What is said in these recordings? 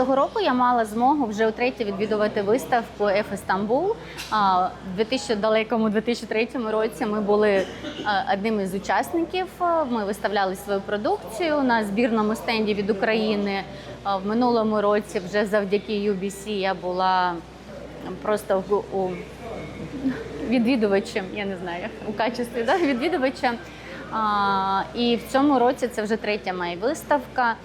Цього року я мала змогу вже утретє відвідувати виставку Istanbul. А, В 2000, далекому 2003 році ми були одним із учасників. Ми виставляли свою продукцію на збірному стенді від України. В минулому році, вже завдяки UBC, я була просто у відвідувачем, я не знаю, у качестві да, відвідувача. І в цьому році це вже третя моя виставка.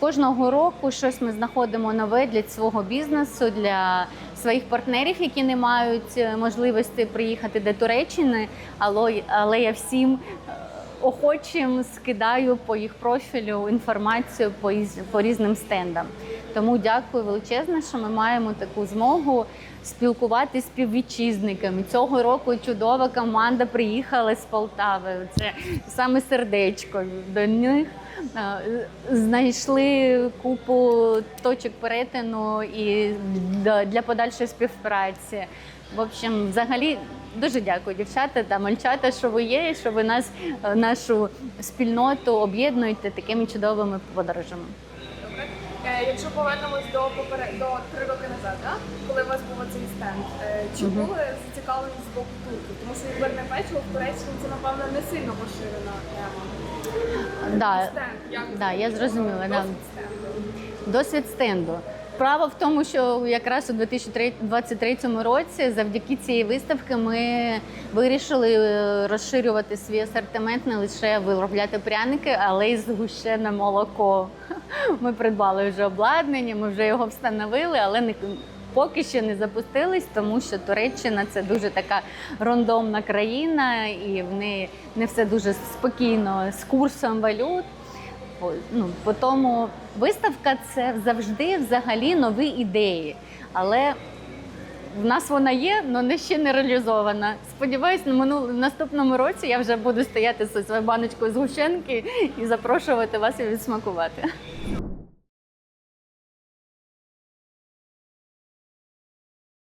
Кожного року щось ми знаходимо нове для свого бізнесу, для своїх партнерів, які не мають е, можливості приїхати до Туреччини, але, але я всім е, охочим скидаю по їх профілю інформацію по, по різним стендам. Тому дякую величезне, що ми маємо таку змогу спілкуватися з співвітчизниками. Цього року чудова команда приїхала з Полтави. Це саме сердечко до них. Знайшли купу точок перетину і для- для подальшої співпраці. В общем, взагалі дуже дякую, дівчата та мальчата, що ви є, що ви нас, е, нашу спільноту об'єднуєте такими чудовими подорожами. Е, Якщо повернемось до поперед до три роки назад, да? коли у вас був цей стенд, е, чи були зацікавлені з боку турків? Тому що імбирне печиво в Туреччині це напевно не сильно поширена тема. Да, Стенд, як да, я зрозуміла. Да. досвід стенду? Досвід стенду. Справа в тому, що якраз у 2023 році, завдяки цієї виставки, ми вирішили е, розширювати свій асортимент, не лише виробляти пряники, але й згущене молоко. Ми придбали вже обладнання, ми вже його встановили, але не поки що не запустились, тому що Туреччина це дуже така рандомна країна, і в неї не все дуже спокійно з курсом валют. Ну, по тому виставка це завжди взагалі нові ідеї. Але в нас вона є, але не ще не реалізована. Сподіваюсь, на минул... наступному році я вже буду стояти зі своєю баночкою згущенки і запрошувати вас і відсмакувати.